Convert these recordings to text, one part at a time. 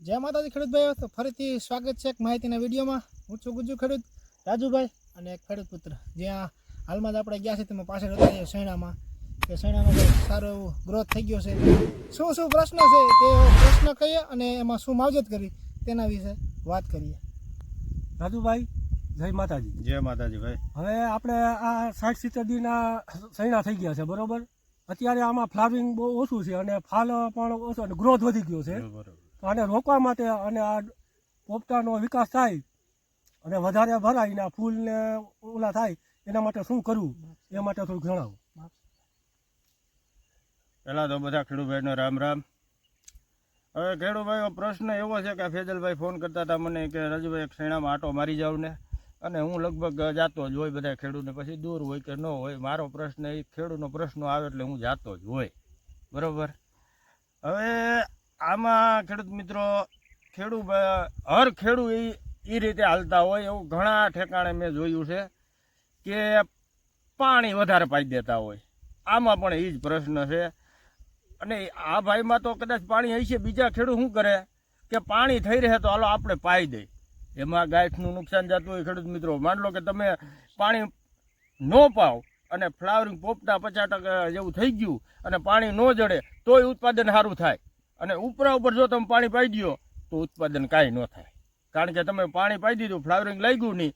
જય માતાજી ખેડૂતભાઈઓ તો ફરીથી સ્વાગત છે એક માહિતીના વિડીયોમાં. હું છું ગુજુ ખેડૂત રાજુભાઈ અને એક ખેડૂત પુત્ર. જ્યાં હાલમાં જ આપણે ગયા છે તેમાં પાછળ હતા એ શેણામાં કે શેણામાં સારો એવો ગ્રોથ થઈ ગયો છે. શું શું પ્રશ્ન છે? તે પ્રશ્ન કહીએ અને એમાં શું માવજત કરી તેના વિશે વાત કરીએ. રાજુભાઈ જય માતાજી. જય માતાજી ભાઈ. હવે આપણે આ સાઠ સિત્તેર દીના સૈણા થઈ ગયા છે બરોબર? અત્યારે આમાં ફ્લાવરિંગ બહુ ઓછું છે અને ફાલ પણ ઓછો અને ગ્રોથ વધી ગયો છે. બરોબર. આને રોકવા માટે અને આ પોપટાનો વિકાસ થાય અને વધારે ભરાય ને આ ફૂલને ઓલા થાય એના માટે શું કરવું? એ માટે થોડુંક જણાવો. પહેલાં તો બધા ખેડૂતભાઈનો રામ રામ. હવે ખેડૂભાઈનો પ્રશ્ન એવો છે કે ફેજલભાઈ ફોન કરતા હતા મને કે રાજુભાઈ એક શેણામાં આટો મારી જાવ ને. અને હું લગભગ જાતો જ હોય બધા ખેડૂતને પછી દૂર હોય કે ન હોય મારો પ્રશ્ન એ ખેડૂતનો પ્રશ્ન આવે એટલે હું જાતો જ હોય. બરાબર? હવે આમાં ખેડૂત મિત્રો ખેડૂત હર ખેડૂત એ એ રીતે હાલતા હોય એવું ઘણા ઠેકાણે મેં જોયું છે કે પાણી વધારે પાઈ દેતા હોય. આમાં પણ એ જ પ્રશ્ન છે. અને આ ભાઈમાં તો કદાચ પાણી હશે, બીજા ખેડૂત શું કરે? કે પાણી થઈ રહે તો હાલો આપણે પાઈ દઈ એમાં ગાયઠનું નુકસાન જતું હોય ખેડૂત મિત્રો. માન લો કે તમે પાણી ન પાવ અને ફ્લાવરિંગ પોપટા પચાસ ટકા જેવું થઈ ગયું અને પાણી ન જડે, તોય ઉત્પાદન સારું થાય. અને ઉપરા ઉપર જો તમે પાણી પાઈ દો તો ઉત્પાદન કાંઈ ન થાય. કારણ કે તમે પાણી પાઈ દીધું, ફ્લાવરિંગ લાગ્યું નહીં,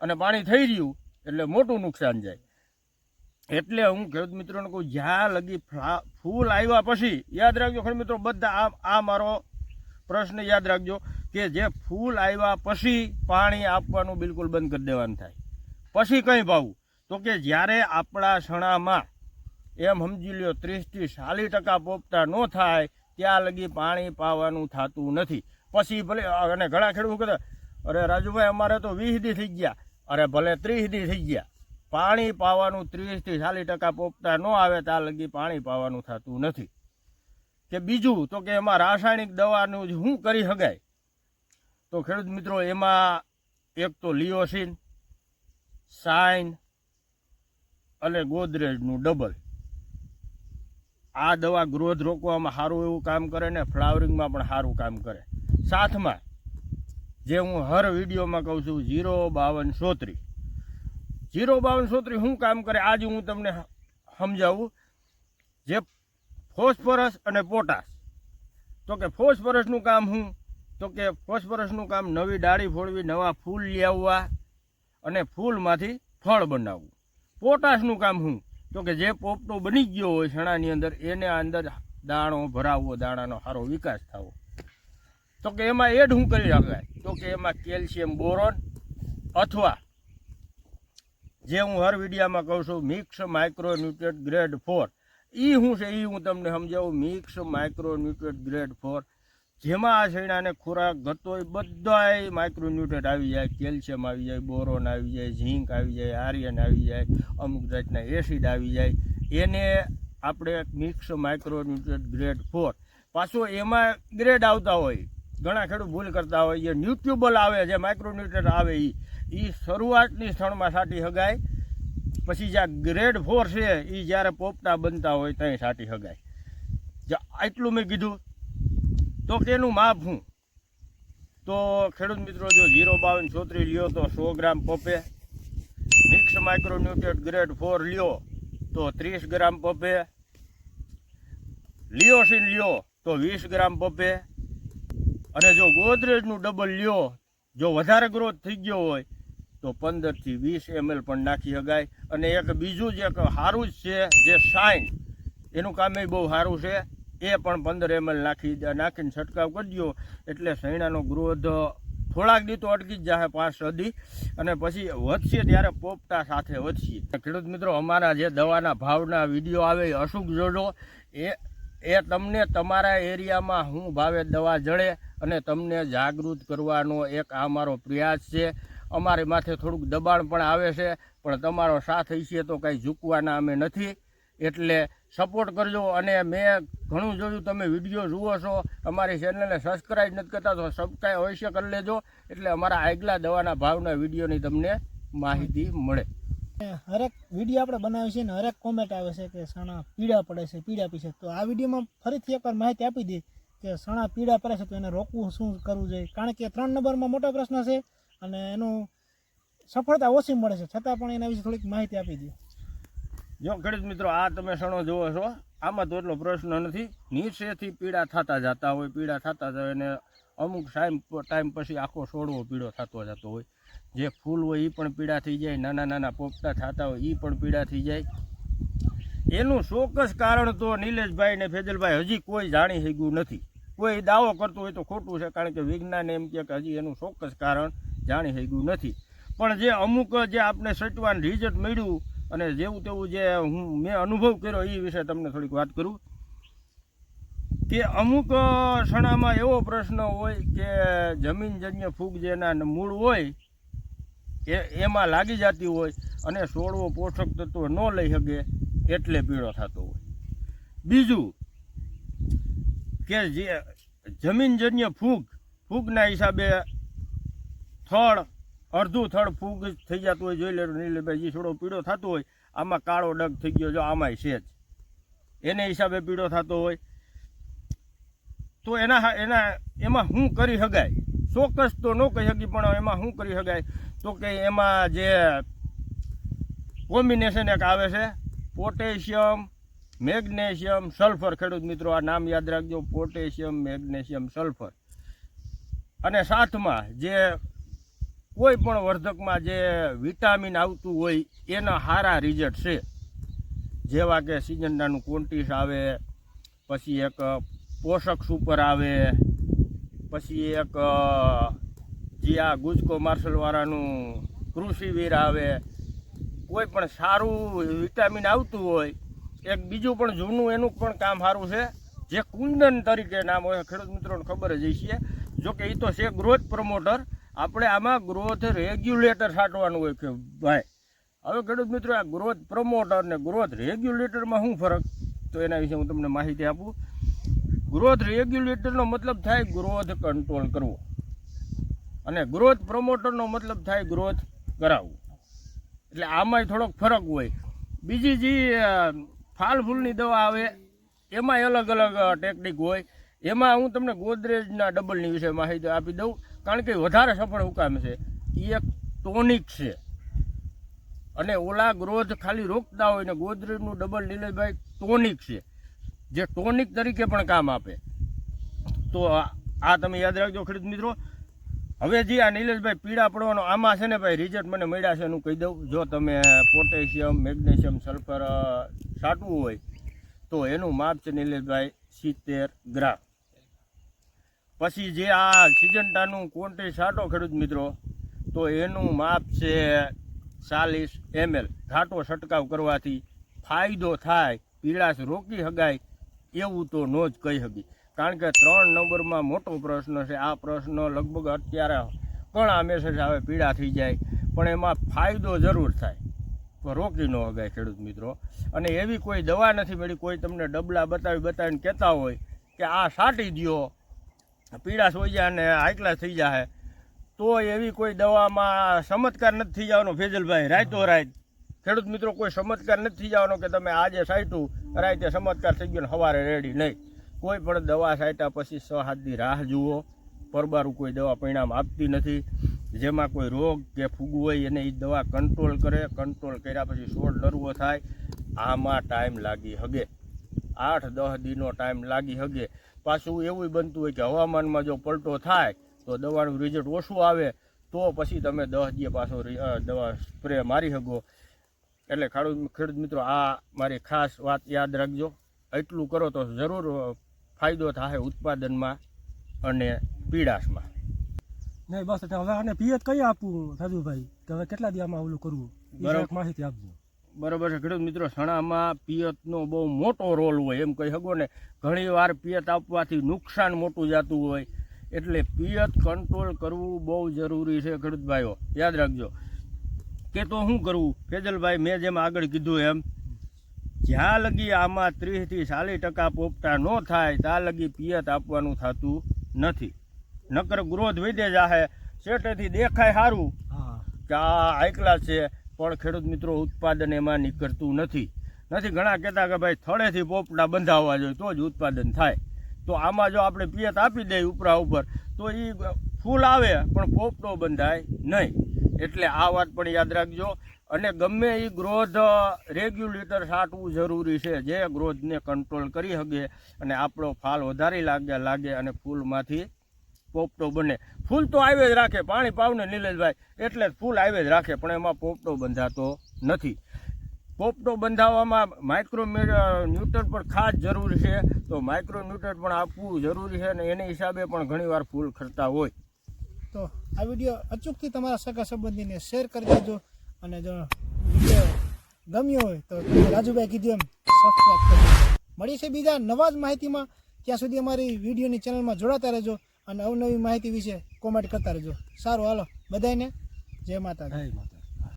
અને પાણી થઈ રહ્યું, એટલે મોટું નુકસાન જાય. એટલે હું ખેડૂત મિત્રોને કહું, જ્યાં લગી ફ્લા- આવ્યા પછી, યાદ રાખજો ખેડૂત મિત્રો, બધા આ આ મારો પ્રશ્ન યાદ રાખજો, કે જે ફૂલ આવ્યા પછી પાણી આપવાનું બિલકુલ બંધ કરી દેવાનું થાય. પછી કંઈ ભાવું? તો કે જ્યારે આપણા સણામાં એમ સમજી લ્યો, ત્રીસથી ચાલીસ ટકા પોપતા ન થાય ત્યાં લગી પાણી પાવાનું થતું નથી. પછી ભલે, અને ઘણા ખેડૂત કહેતા, અરે રાજુભાઈ, અમારે તો વીસ દી થઈ ગયા. અરે ભલે ત્રીસ દી થઈ ગયા. પાણી પાવાનું ત્રીસથી ચાલીસ ટકા પોપતા ન આવે ત્યાં લગી પાણી પાવાનું થતું નથી. કે બીજું, તો કે એમાં રાસાયણિક દવાનું જ શું કરી શકાય? તો ખેડૂત મિત્રો, એમાં એક તો લિયોસિન, સાઇન અને ગોદરેજનું ડબલ. આ દવા ગ્રોથ રોકવામાં સારું એવું કામ કરે ને ફ્લાવરિંગમાં પણ સારું કામ કરે. સાથમાં, જે હું હર વિડીયોમાં કહું છું જીરો બાવન સોત્રી. જીરો બાવન સોત્રી શું કામ કરે? આજે હું તમને સમજાવું. જે ફોસ્ફરસ અને પોટાશ. તો કે ફોસ્ફરસનું કામ શું તો કે ફોસ્ફરસનું કામ નવી ડાળી ફોડવી, નવા ફૂલ લઈ આવવા અને ફૂલમાંથી ફળ બનાવવું. પોટાશનું કામ શું તો કે જે પોપટો બની ગયો હોય શણાની અંદર, એને અંદર દાણો ભરાવવો દાણાનો સારો વિકાસ થવો. તો કે એમાં એડ હું કરી શકાય તો કે એમાં કેલ્શિયમ બોરોન અથવા જે હું હર વિડીયામાં કહું છું, મિક્સ માઇક્રોન્યુટ્રેટ ગ્રેડ ફોર. એ શું છે એ હું તમને સમજાવું, મિક્સ માઇક્રોન્યુટ્રેટ ગ્રેડ ફોર. જેમાં આ શેણાને ખોરાક ગતો હોય, બધાય માઇક્રોન્યુટ્રેટ આવી જાય કેલ્શિયમ આવી જાય બોરોન આવી જાય ઝીંક આવી જાય, આર્યન આવી જાય, અમુક જાતના એસિડ આવી જાય. એને આપણે મિક્સ માઇક્રોન્યુટ્રેટ ગ્રેડ ફોર પાછો એમાં ગ્રેડ આવતા હોય, ઘણા ખેડૂત ભૂલ કરતા હોય, જે ન્યુટ્યુબલ આવે, જે માઇક્રોન્યુટ્રેટ આવે એ એ શરૂઆતની સ્થળમાં સાટી હગાય, પછી જ્યાં ગ્રેડ ફોર છે એ જ્યારે પોપટા બનતા હોય, ત્યાં સાટી હગાય. આટલું મેં કીધું. તો તેનું માપ શું તો ખેડૂત મિત્રો, જો ઝીરો બાવન છોતરી લ્યો તો સો ગ્રામ પપે. મિક્સ માઇક્રોન્યુટ્રેટ ગ્રેડ ફોર લ્યો તો ત્રીસ ગ્રામ પપે. લિયોસિન લ્યો તો વીસ ગ્રામ પપે. અને જો ગોદરેજનું ડબલ લ્યો, જો વધારે ગ્રોથ થઈ ગયો હોય, તો પંદરથી વીસ એમએલ પણ નાખી શકાય અને એક બીજું જે સારું જ છે, જે સાઇન એનું કામ બહુ સારું છે. એ પણ પંદર એમએલ નાખી નાખીને છંટકાવ કરજો એટલે શૈણાનો ગ્રોથ થોડાક દી તો અટકી જ જશે પાંચ સદી અને પછી વધશે ત્યારે પોપટા સાથે વધશે. ખેડૂત મિત્રો, અમારા જે દવાના ભાવના વીડિયો આવે અશુક જોજો. એ એ તમને તમારા એરિયામાં શું ભાવે દવા જડે અને તમને જાગૃત કરવાનો એક આ મારો પ્રયાસ છે. અમારી માથે થોડુંક દબાણ પણ આવે છે, પણ તમારો સાથ હશે તો કાંઈ ઝૂકવાના અમે નથી. એટલે સપોર્ટ કરજો અને મેં ઘણું જોયું, તમે વીડિયો જુઓ છો, અમારી ચેનલને સબસ્ક્રાઈબ નથી કરતા તો સબસ્ક્રાઈબ અવશ્ય કરી લેજો, એટલે અમારા આગલા દવાના ભાવના વિડીયોની તમને માહિતી મળે. હરેક વીડિયો આપણે બનાવીએ છીએ ને હરેક કોમેન્ટ આવે છે કે સાણા પીડા પડે છે પીડા પી છે. તો આ વિડીયોમાં ફરીથી એકવાર માહિતી આપી દઈએ કે સણા પીડા પડે છે તો એને રોકવું શું કરવું જોઈએ? કારણ કે ત્રણ નંબરમાં મોટો પ્રશ્ન છે અને એનું સફળતા ઓછી મળે છે. છતાં પણ એના વિશે થોડીક માહિતી આપી દો જો ખેડૂત મિત્રો, આ તમે સણો જુઓ છો. આમાં તો એટલો પ્રશ્ન નથી. નીચેથી પીડા થતા જતા હોય પીડા થતા જાય અને અમુક ટાઈમ ટાઈમ પછી આખો છોડવો પીળો થતો જતો હોય. જે ફૂલ હોય એ પણ પીડા થઈ જાય, નાના નાના પોપટા થતા હોય એ પણ પીડા થઈ જાય. એનું ચોક્કસ કારણ તો નિલેશભાઈ ને ફેજલભાઈ, હજી કોઈ જાણી શક્યું નથી. કોઈ દાવો કરતું હોય તો ખોટું છે, કારણ કે વિજ્ઞાન એમ કે હજી એનું ચોક્કસ કારણ જાણી શક્યું નથી. પણ જે અમુક જે આપણે સચવાન રિઝલ્ટ મળ્યું અને જેવું તેવું જે હું મેં અનુભવ કર્યો એ વિશે તમને થોડીક વાત કરું કે અમુક ક્ષણામાં એવો પ્રશ્ન હોય કે જમીનજન્ય ફૂગ જેના મૂળ હોય, એ એમાં લાગી જતી હોય અને છોડવો પોષક તત્વો ન લઈ શકે એટલે પીળો થતો હોય. બીજું કે જે જમીનજન્ય ફૂગ, ફૂગના હિસાબે થળ અડધું થળ ફૂગ થઈ જતું હોય, જોઈ લેવું નીલેભાઈ જે છોડો પીળો થતો હોય, આમાં કાળો ડગ થઈ ગયો, જો આમાંય છે જ. એને હિસાબે પીળો થતો હોય. તો એના હા- એના, એમાં શું કરી શકાય ચોક્કસ તો ન કહી શકી પણ એમાં શું કરી શકાય તો કે એમાં જે કોમ્બિનેશન એક આવે છે, પોટેશિયમ, મેગ્નેશિયમ, સલ્ફર ખેડૂત મિત્રો, આ નામ યાદ રાખજો, પોટેશિયમ, મેગ્નેશિયમ, સલ્ફર. અને સાથમાં જે કોઈ પણ વર્ધકમાં જે વિટામિન આવતું હોય, એના સારા રિઝલ્ટ છે. જેવા કે સિજન્ડાનું કોન્ટીસ આવે, પછી એક પોષક સુપર આવે, પછી એક જે આ ગુજકો માર્શલવાળાનું કૃષિવીર આવે, કોઈ પણ સારું વિટામિન આવતું હોય, એક બીજું પણ જૂનું એનું પણ કામ સારું છે, જે કુંદન તરીકે નામ હોય, ખેડૂત મિત્રોને ખબર જ હશે. જોકે એ તો છે ગ્રોથ પ્રમોટર આપણે આમાં ગ્રોથ રેગ્યુલેટર છાંટવાનું હોય કે ભાઈ. હવે ખેડૂત મિત્રો, આ ગ્રોથ પ્રમોટર ને ગ્રોથ રેગ્યુલેટરમાં શું ફરક? તો એના વિશે હું તમને માહિતી આપું. ગ્રોથ રેગ્યુલેટરનો મતલબ થાય ગ્રોથ કંટ્રોલ કરવો. અને ગ્રોથ પ્રમોટરનો મતલબ થાય ગ્રોથ કરાવવું. એટલે આમાંય થોડોક ફરક હોય. બીજી જે ફાલ ફૂલની દવા આવે, એમાંય અલગ અલગ ટેકનિક હોય. એમાં હું તમને ગોદરેજના ડબલની વિશે માહિતી આપી દઉં. કારણ કે વધારે સફળ ઉકામ છે. એ એક ટોનિક છે. અને ઓલા ગ્રોથ ખાલી રોકતા હોય ને ગોદરેજનું ડબલ નીલેશભાઈ ટોનિક છે. જે ટોનિક તરીકે પણ કામ આપે. તો આ તમે યાદ રાખજો ખરીદ મિત્રો. હવે જે આ નિલેશભાઈ પીડા પડવાનો આમાં છે ને ભાઈ રિઝલ્ટ મને મળ્યા છે એનું કહી દઉં. જો તમે પોટેશિયમ, મેગ્નેશિયમ, સલ્ફર છાંટવું હોય, તો એનું માપ છે નિલેશભાઈ સિત્તેર ગ્રામ. પછી જે આ સિજન્ટાનું કોન્ટ્રી છાંટો ખેડૂત મિત્રો, તો એનું માપ છે ચાલીસ એમએલ. ઘાટો છંટકાવ કરવાથી ફાયદો થાય, પીળાશ રોકી શકાય એવું તો ન જ કહી શકી કારણ કે ત્રણ નંબરમાં મોટો પ્રશ્ન છે. આ પ્રશ્ન લગભગ અત્યારે ઘણા મેસેજ આવે પીડા થઈ જાય. પણ એમાં ફાયદો જરૂર થાય. રોકી ન હગાય ખેડૂત મિત્રો. અને એવી કોઈ દવા નથી મળી. કોઈ તમને ડબલા બતાવી બતાવીને કહેતા હોય કે આ છાંટી દ્યો. પીળાશ હોય જાય અને હાઈક્લાસ થઈ જાય તો એવી કોઈ દવામાં ચમત્કાર નથી થઈ જવાનો ફેજલભાઈ રાયતો રાય ખેડૂત મિત્રો, કોઈ ચમત્કાર નથી થઈ જવાનો કે તમે આજે સાઈટું રાતે ચમત્કાર થઈ ગયો ને સવારે રેડી નહીં. કોઈ પણ દવા સાઈટા પછી છ રાહ જુઓ. પરબારું કોઈ દવા પરિણામ આપતી નથી. જેમાં કોઈ રોગ કે ફૂગ હોય એને એ દવા કંટ્રોલ કરે. કંટ્રોલ કર્યા પછી છોડ ડરવો થાય. આમાં ટાઈમ લાગી હગે. આઠ દસ દીનો ટાઈમ લાગી હગે. પાછું એવું બનતું હોય કે હવામાનમાં જો પલટો થાય તો દવાનું રિઝલ્ટ ઓછું આવે તો પછી તમે દસ દિવસ પાછો દવા સ્પ્રે મારી શકો. એટલે ખેડૂત ખેડૂત મિત્રો આ મારી ખાસ વાત યાદ રાખજો. એટલું કરો તો જરૂર ફાયદો થાય ઉત્પાદનમાં અને પીડાશમાં. નહીં બસ એટલે હવે આને પિયત કઈ આપવું સાધુભાઈ કે હવે કેટલા દિવસમાં ઓલું કરવું? બરાબર. માહિતી આપજો. બરાબર છે. ખેડૂત મિત્રો સણામાં પિયતનો બહુ મોટો રોલ હોય એમ કહી શકો ને. ઘણીવાર પિયત આપવાથી નુકસાન મોટું જતું હોય. એટલે પિયત કંટ્રોલ કરવું બહુ જરૂરી છે ખેડૂતભાઈઓ યાદ રાખજો. કે તો શું કરવું ફેજલભાઈ મેં જેમ આગળ કીધું એમ જ્યાં લગી આમાં ત્રીસથી ચાલીસ ટકા પોપટા ન થાય ત્યાં લગી પિયત આપવાનું થતું નથી. નકર ગ્રોથ વધે જાહે. શેટેથી દેખાય સારું કે આ એકલા છે. પણ ખેડૂત મિત્રો, ઉત્પાદન એમાં નીકળતું નથી. નથી, ઘણા કહેતા કે ભાઈ થળેથી પોપડા બંધાવવા જોઈએ, તો જ ઉત્પાદન થાય. તો આમાં જો આપણે પિયત આપી દઈએ ઉપરા ઉપર, તો એ ફૂલ આવે, પણ પોપટો બંધાય નહીં. એટલે આ વાત પણ યાદ રાખજો. અને ગમે એ ગ્રોથ રેગ્યુલેટર સાટવું જરૂરી છે, જે ગ્રોથને કંટ્રોલ કરી શકે અને આપણો ફાલ વધારે લાગે લાગે અને ફૂલમાંથી પોપટો બને. ફૂલ તો આવે જ રાખે, પાણી પાવને નીલેશભાઈ. એટલે ફૂલ આવે જ રાખે, પણ એમાં પોપટો બંધાતો નથી. પોપટો બંધાવવામાં માઇક્રો ન્યૂટન પણ ખાસ જરૂરી છે. તો માઇક્રો ન્યૂટન પણ આપવું જરૂરી છે અને એની હિસાબે પણ ઘણીવાર ફૂલ ખરતા હોય. તો આ વીડિયો અચૂકથી તમારા સગા સંબંધીને શેર કરી દેજો અને જો ગમ્યો હોય તો રાજુભાઈ કીધું એમ સબસ્ક્રાઈબ કરજો મળી છે બીજા નવા જ માહિતીમાં. ત્યાં સુધી અમારી વિડીયોની ચેનલમાં જોડાતા રહેજો. અને અવનવી માહિતી વિશે કોમેન્ટ કરતા રહેજો. સારું હાલો. બધાને જય માતા જય માતા